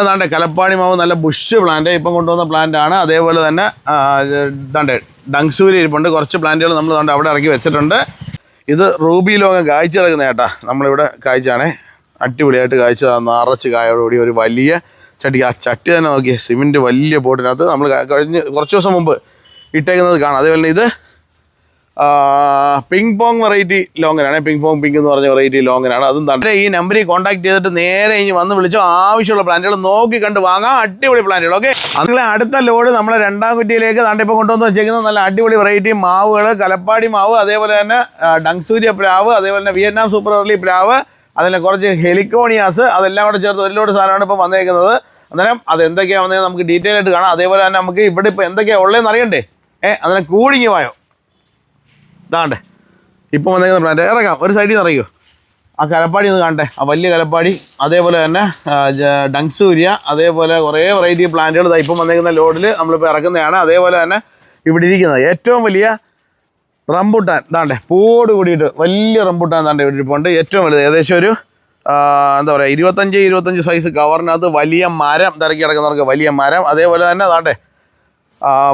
അതാണ്ട് കലപ്പാണി മാവ് നല്ല ബുഷ് പ്ലാന്റ് ഇപ്പം കൊണ്ടുവന്ന പ്ലാന്റ് ആണ്. അതേപോലെ തന്നെ ഇതാണ്ട് ഡങ്സൂരി ഇരിപ്പുണ്ട്. കുറച്ച് പ്ലാന്റുകൾ നമ്മൾ ഇതാണ്ട് അവിടെ ഇറക്കി വെച്ചിട്ടുണ്ട്. ഇത് റൂബി ലോകം കാഴ്ച കിടക്കുന്ന ചേട്ടാ നമ്മളിവിടെ കാഴ്ചയാണേ അടിപൊളിയായിട്ട് കാഴ്ച നിറച്ച് കായോടുകൂടി ഒരു വലിയ ചട്ടി. ആ ചട്ടി തന്നെ നോക്കിയ. സിമെന്റ് വലിയ ബോട്ടിനകത്ത് നമ്മൾ കഴിഞ്ഞ് കുറച്ച് ദിവസം മുമ്പ് ഇട്ടേക്കുന്നത് കാണാം. അതേപോലെ ഇത് പിങ് പോങ് വെറൈറ്റി ലോങ്ങനാണ്. പിങ് പോങ് പിങ്ക് എന്ന് പറഞ്ഞ വെറൈറ്റി ലോങ്ങനാണ്. അതും തന്നെ ഈ നമ്പറിൽ കോൺടാക്ട് ചെയ്തിട്ട് നേരെ ഇനി വന്ന് വിളിച്ചോ ആവശ്യമുള്ള പ്ലാന്റുകൾ നോക്കി കണ്ട് വാങ്ങാം. അടിപൊളി പ്ലാന്റുകൾ ഓക്കെ അതുപോലെ അടുത്ത ലോഡ് നമ്മളെ രണ്ടാം കുറ്റിയിലേക്ക് താണ്ടിപ്പോൾ കൊണ്ടുവന്ന് വെച്ചേക്കുന്നത് നല്ല അടിപൊളി വെറൈറ്റി മാവുകൾ കലപ്പാടി മാവ് അതേപോലെ തന്നെ ഡങ്സൂര്യ പ്ലാവ് അതേപോലെ തന്നെ വിയറ്റ്നാം സൂപ്പർ എർലി പ്ലാവ് അതിൽ കുറച്ച് ഹെലിക്കോണിയാസ് അതെല്ലാം കൂടെ ചേർത്ത് ഒരു ലോഡ് സാധനമാണ് ഇപ്പോൾ വന്നേക്കുന്നത്. അന്നേരം അത് എന്തൊക്കെയാണ് വന്നത് നമുക്ക് ഡീറ്റെയിൽ ആയിട്ട് കാണാം. അതേപോലെ തന്നെ നമുക്ക് ഇവിടെ ഇപ്പോൾ എന്തൊക്കെയാണ് ഉള്ളതെന്ന് അറിയണ്ടേ? ഏഹ് അന്നേരം കൂടിങ്ങി വായോ? ഇതാണ്ടേ ഇപ്പോൾ വന്നേക്കുന്ന പ്ലാന്റ് ഇറങ്ങാം. ഒരു സൈഡിൽ നിന്ന് ഇറങ്ങിയോ ആ കലപ്പാടി ഒന്ന് കാണട്ടെ. ആ വലിയ കലപ്പാടി അതേപോലെ തന്നെ ഡങ്സൂര്യ അതേപോലെ കുറേ വെറൈറ്റി പ്ലാന്റുകൾ ഇതാ ഇപ്പം വന്നേക്കുന്ന ലോഡിൽ നമ്മളിപ്പോൾ ഇറക്കുന്നതാണ്. അതേപോലെ തന്നെ ഇവിടെ ഇരിക്കുന്നത്. ഏറ്റവും വലിയ റംബുട്ടാൻ ഇതാണ്ടേ പൂവോട് കൂടിയിട്ട് വലിയ റംബുട്ടാൻ താണ്ടെ ഇവിടെ ഇരിപ്പുണ്ട്. ഏറ്റവും വലുത് ഏകദേശം ഒരു എന്താ പറയുക ഇരുപത്തഞ്ച് ഇരുപത്തഞ്ച് സൈസ് കവറിനകത്ത് വലിയ മരം തിരക്കി കിടക്കുന്നവർക്ക് വലിയ മരം. അതേപോലെ തന്നെ അതാണ്ടെ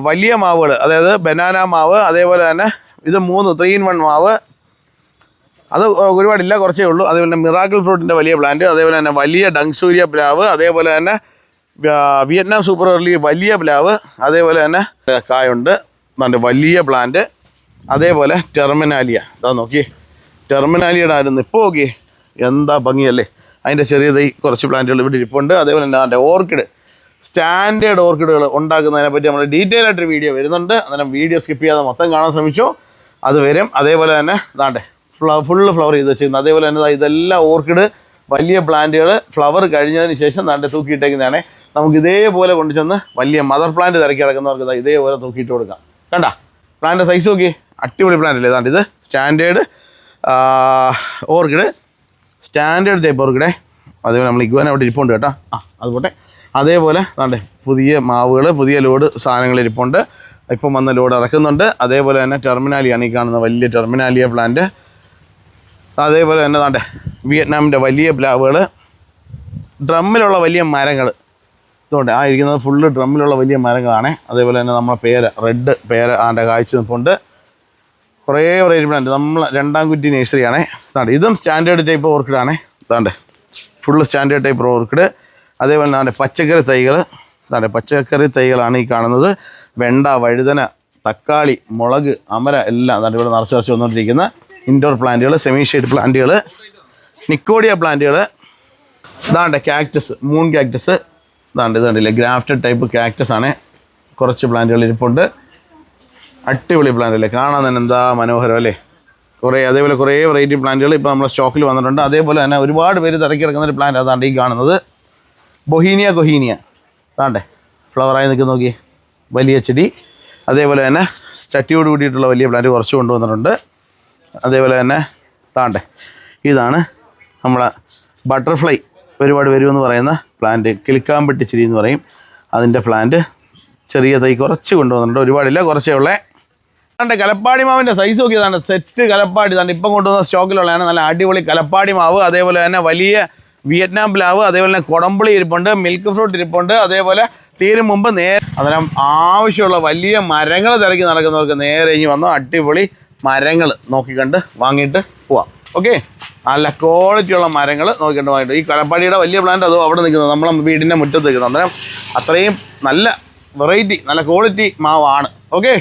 വലിയ മാവുകൾ അതായത് ബനാന മാവ് അതേപോലെ തന്നെ ഇത് മൂന്ന് ത്രീ ഇൻ വൺ മാവ്. അത് ഒരുപാടില്ല കുറച്ചേ ഉള്ളൂ. അതേപോലെ തന്നെ മിറാക്കിൾ ഫ്രൂട്ടിന്റെ വലിയ പ്ലാന്റ് അതേപോലെ തന്നെ വലിയ ഡങ്സൂര്യ പ്ലാവ് അതേപോലെ തന്നെ വ്യ- വിയറ്റ്നാം സൂപ്പർ എർലി വലിയ പ്ലാവ് അതേപോലെ തന്നെ കായുണ്ട്. നല്ല വലിയ പ്ലാന്റ് അതേപോലെ ടെർമിനാലിയ അതാ നോക്കി ടെർമിനാലിയുടെ ആയിരുന്നു ഇപ്പോൾ നോക്കി എന്താ ഭംഗിയല്ലേ? അതിന്റെ ചെറിയ തൈ കുറച്ച് പ്ലാന്റുകൾ ഇവിടെ ഇരിപ്പുണ്ട്. അതേപോലെ തന്നെ അതിന്റെ ഓർക്കിഡ് സ്റ്റാൻഡേർഡ് ഓർക്കിഡുകൾ ഉണ്ടാക്കുന്നതിനെ പറ്റി നമ്മൾ ഡീറ്റെയിൽ ആയിട്ടൊരു വീഡിയോ വരുന്നുണ്ട്. അന്നേരം വീഡിയോ സ്കിപ്പ് ചെയ്യാതെ മൊത്തം കാണാൻ ശ്രമിച്ചു. അത് വരും. അതേപോലെ തന്നെ ദാണ്ടെ ഫ്ല ഫുള്ള് ഫ്ലവർ ചെയ്ത് വെച്ചിരുന്നു അതേപോലെ തന്നെ ഇതെല്ലാം ഓർക്കിഡ് വലിയ പ്ലാന്റുകൾ ഫ്ലവർ കഴിഞ്ഞതിന് ശേഷം ദാണ്ടെ തൂക്കിയിട്ടേക്കുന്നതാണ്. നമുക്ക് ഇതേപോലെ കൊണ്ടുചെന്ന് വലിയ മദർ പ്ലാന്റ് തിരക്കി കിടക്കുന്നവർക്ക് ഇതേപോലെ തൂക്കിയിട്ട് കൊടുക്കാം. കണ്ട? പ്ലാന്റ് സൈസ് നോക്കി. അടിപൊളി പ്ലാന്റ് അല്ലേ ഇതാണ്ട് ഇത്? Standard orchid. സ്റ്റാൻഡേർഡ് ടൈപ്പ് ഓർക്കിഡേ. അതേപോലെ നമ്മൾ ഇഗ്വാൻ അവിടെ ഇരിപ്പുണ്ട് കേട്ടോ. ആ അതുപോട്ടെ അതേപോലെ ദാണ്ടെ പുതിയ മാവുകൾ പുതിയ ലോഡ് സാധനങ്ങൾ ഇരിപ്പുണ്ട്. ഇപ്പം വന്ന ലോഡ് ഇറക്കുന്നുണ്ട്. അതേപോലെ തന്നെ ടെർമിനാലിയാണ് ഈ കാണുന്ന വലിയ ടെർമിനാലിയ പ്ലാന്റ് അതേപോലെ തന്നെ താണ്ടെ വിയറ്റ്നാമിന്റെ വലിയ പ്ലാവുകൾ ഡ്രമ്മിലുള്ള വലിയ മരങ്ങൾ ഇതുകൊണ്ട് ആ ഇരിക്കുന്നത് ഫുള്ള് ഡ്രമ്മിലുള്ള വലിയ മരങ്ങളാണ്. അതേപോലെ തന്നെ നമ്മളെ പേര് റെഡ് പേര് ആന്റെ കാഴ്ച നിൽപ്പുണ്ട്. കുറേ വെറൈറ്റി പ്ലാന്റ് നമ്മൾ രണ്ടാം കുറ്റി നേഴ്സറിയാണേ താണ്ട് ഇതും സ്റ്റാൻഡേർഡ് ടൈപ്പ് ഓർക്കിഡാണേ താണ്ട് ഫുള്ള് സ്റ്റാൻഡേർഡ് ടൈപ്പ് ഓർക്കിഡ് അതേപോലെ തന്നെ പച്ചക്കറി തൈകൾ താണ്ടെ പച്ചക്കറി തൈകളാണ് ഈ കാണുന്നത്. വെണ്ട വഴുതന തക്കാളി മുളക് അമര എല്ലാം അതാണ് ഇവിടെ നിറച്ച് നിറച്ച് വന്നുകൊണ്ടിരിക്കുന്ന ഇൻഡോർ പ്ലാന്റുകൾ സെമി ഷെയ്ഡ് പ്ലാന്റുകൾ നിക്കോഡിയ പ്ലാന്റുകൾ ഇതാണ്ട് കാക്ടസ് മൂൺ കാക്ടസ് ഇതാണ്ട് ഇതാണ്ടില്ലേ ഗ്രാഫ്റ്റഡ് ടൈപ്പ് കാക്ടസ് ആണ്. കുറച്ച് പ്ലാന്റുകൾ ഇരിപ്പുണ്ട്. അടിപൊളി പ്ലാന്റ് അല്ലേ? കാണാൻ തന്നെ എന്താ മനോഹരം അല്ലേ? കുറേ അതേപോലെ കുറേ വെറൈറ്റി പ്ലാന്റുകൾ ഇപ്പോൾ നമ്മുടെ സ്റ്റോക്കിൽ വന്നിട്ടുണ്ട്. അതേപോലെ തന്നെ ഒരുപാട് പേര് തിരക്കി കിടക്കുന്ന ഒരു പ്ലാന്റ് അതാണ്ട് ഈ കാണുന്നത്. ബൊഹീനിയ കൊഹീനിയ അതാണ്ടേ ഫ്ലവറായി നിൽക്കുന്ന നോക്കി വലിയ ചെടി. അതേപോലെ തന്നെ ചട്ടിയോട് കൂടിയിട്ടുള്ള വലിയ പ്ലാന്റ് കുറച്ച് കൊണ്ടുവന്നിട്ടുണ്ട്. അതേപോലെ തന്നെ താണ്ടെ ഇതാണ് നമ്മളെ ബട്ടർഫ്ലൈ ഒരുപാട് വരുമെന്ന് പറയുന്ന പ്ലാന്റ് കിളിക്കാമ്പട്ടി ചെടി എന്ന് പറയും. അതിന്റെ പ്ലാന്റ് ചെറിയ തൈ കുറച്ച് കൊണ്ടുവന്നിട്ടുണ്ട്. ഒരുപാടില്ല കുറച്ചേ ഉള്ളേ. അതെ കലപ്പാടി മാവിന്റെ സൈസ് നോക്കിയതാണ് സെറ്റ് കലപ്പാടി. തന്നെ ഇപ്പം കൊണ്ടുവന്ന സ്റ്റോക്കിലുള്ളതാണ് നല്ല അടിപൊളി കലപ്പാടി മാവ്. അതേപോലെ തന്നെ വലിയ വിയറ്റ്നാം പ്ലാവ് അതേപോലെ തന്നെ കുടംപുളി ഇരിപ്പുണ്ട് മിൽക്ക് ഫ്രൂട്ട് ഇരിപ്പുണ്ട് അതേപോലെ തീരും മുമ്പ് നേരെ അതിനും ആവശ്യമുള്ള വലിയ മരങ്ങൾ തിരക്കി നടക്കുന്നവർക്ക് നേരെ ഇനി വന്നു അടിപൊളി മരങ്ങൾ നോക്കിക്കണ്ട് വാങ്ങിയിട്ട് പോവാം. ഓക്കെ നല്ല ക്വാളിറ്റിയുള്ള മരങ്ങൾ നോക്കിയിട്ട് വാങ്ങിയിട്ട് ഈ കലപ്പാടിയുടെ വലിയ പ്ലാന്റ് അതോ അവിടെ നിൽക്കുന്നത് നമ്മളെ വീടിന്റെ മുറ്റത്ത് നിൽക്കുന്നത്. അന്നേരം അത്രയും നല്ല വെറൈറ്റി നല്ല ക്വാളിറ്റി മാവാണ്. ഓക്കെ